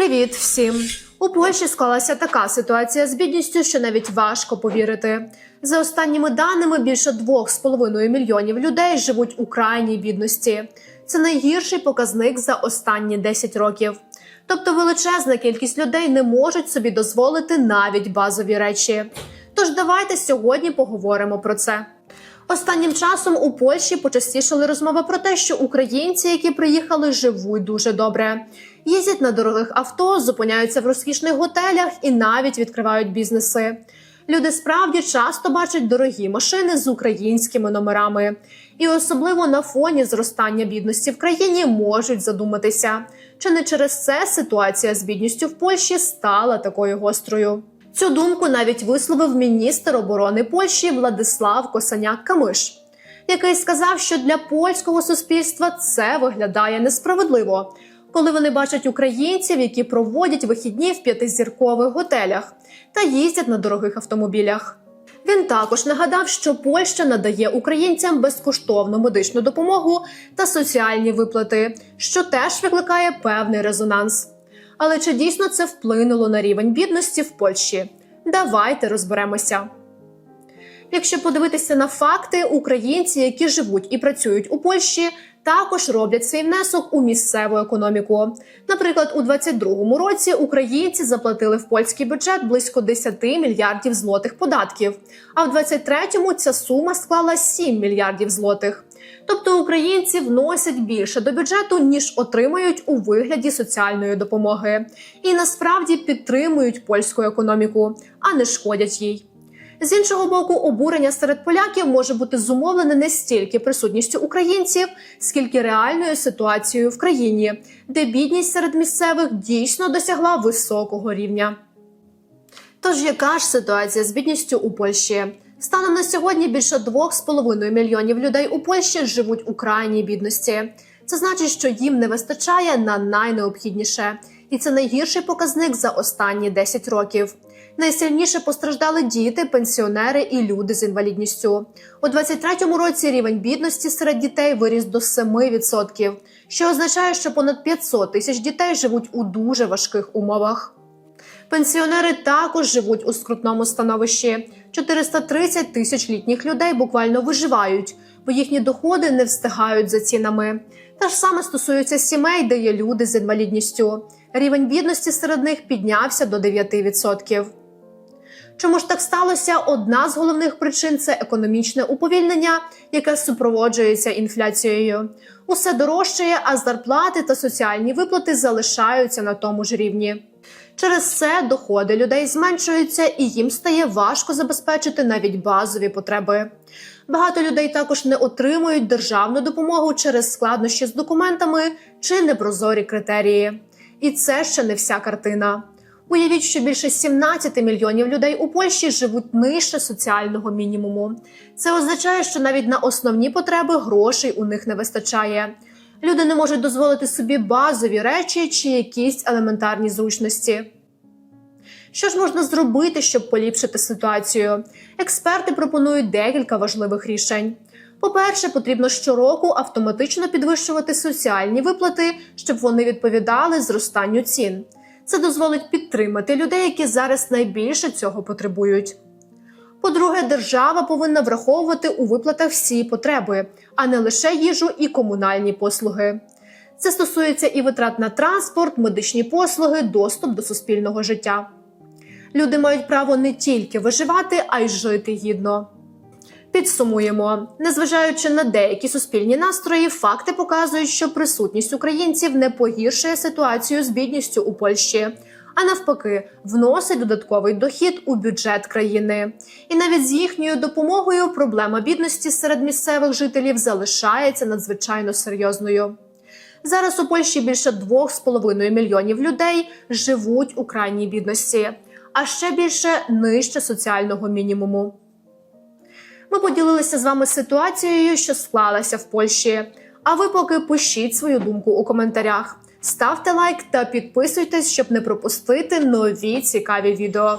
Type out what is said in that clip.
Привіт всім! У Польщі склалася така ситуація з бідністю, що навіть важко повірити. За останніми даними, більше 2,5 мільйонів людей живуть у крайній бідності. Це найгірший показник за останні 10 років. Тобто величезна кількість людей не можуть собі дозволити навіть базові речі. Тож давайте сьогодні поговоримо про це. Останнім часом у Польщі почастішали розмови про те, що українці, які приїхали, живуть дуже добре. Їздять на дорогих авто, зупиняються в розкішних готелях і навіть відкривають бізнеси. Люди справді часто бачать дорогі машини з українськими номерами, і особливо на фоні зростання бідності в країні можуть задуматися, чи не через це ситуація з бідністю в Польщі стала такою гострою. Цю думку навіть висловив міністр оборони Польщі Владислав Косаняк Камиш, який сказав, що для польського суспільства це виглядає несправедливо, коли вони бачать українців, які проводять вихідні в п'ятизіркових готелях та їздять на дорогих автомобілях. Він також нагадав, що Польща надає українцям безкоштовну медичну допомогу та соціальні виплати, що теж викликає певний резонанс. Але чи дійсно це вплинуло на рівень бідності в Польщі? Давайте розберемося. Якщо подивитися на факти, українці, які живуть і працюють у Польщі, також роблять свій внесок у місцеву економіку. Наприклад, у 2022 році українці заплатили в польський бюджет близько 10 мільярдів злотих податків, а в 2023 ця сума склала 7 мільярдів злотих. Тобто українці вносять більше до бюджету, ніж отримають у вигляді соціальної допомоги, і насправді підтримують польську економіку, а не шкодять їй. З іншого боку, обурення серед поляків може бути зумовлене не стільки присутністю українців, скільки реальною ситуацією в країні, де бідність серед місцевих дійсно досягла високого рівня. Тож яка ж ситуація з бідністю у Польщі? Станом на сьогодні більше 2,5 мільйонів людей у Польщі живуть у крайній бідності. Це значить, що їм не вистачає на найнеобхідніше, і це найгірший показник за останні 10 років. Найсильніше постраждали діти, пенсіонери і люди з інвалідністю. У 23-му році рівень бідності серед дітей виріс до 7%, що означає, що понад 500 тисяч дітей живуть у дуже важких умовах. Пенсіонери також живуть у скрутному становищі. 430 тисяч літніх людей буквально виживають, бо їхні доходи не встигають за цінами. Те ж саме стосується сімей, де є люди з інвалідністю. Рівень бідності серед них піднявся до 9%. Чому ж так сталося? Одна з головних причин це економічне уповільнення, яке супроводжується інфляцією. Усе дорожчає, а зарплати та соціальні виплати залишаються на тому ж рівні. Через це доходи людей зменшуються і їм стає важко забезпечити навіть базові потреби. Багато людей також не отримують державну допомогу через складнощі з документами чи непрозорі критерії. І це ще не вся картина. Уявіть, що більше 17 мільйонів людей у Польщі живуть нижче соціального мінімуму. Це означає, що навіть на основні потреби грошей у них не вистачає. Люди не можуть дозволити собі базові речі чи якісь елементарні зручності. Що ж можна зробити, щоб поліпшити ситуацію? Експерти пропонують декілька важливих рішень. По-перше, потрібно щороку автоматично підвищувати соціальні виплати, щоб вони відповідали зростанню цін. Це дозволить підтримати людей, які зараз найбільше цього потребують. По-друге, держава повинна враховувати у виплатах всі потреби, а не лише їжу і комунальні послуги. Це стосується і витрат на транспорт, медичні послуги, доступ до суспільного життя. Люди мають право не тільки виживати, а й жити гідно. Підсумуємо, незважаючи на деякі суспільні настрої, факти показують, що присутність українців не погіршує ситуацію з бідністю у Польщі, а навпаки, вносить додатковий дохід у бюджет країни. І навіть з їхньою допомогою проблема бідності серед місцевих жителів залишається надзвичайно серйозною. Зараз у Польщі більше 2,5 мільйонів людей живуть у крайній бідності, а ще більше нижче соціального мінімуму. Ми поділилися з вами ситуацією, що склалася в Польщі. А ви поки пишіть свою думку у коментарях. Ставте лайк та підписуйтесь, щоб не пропустити нові цікаві відео.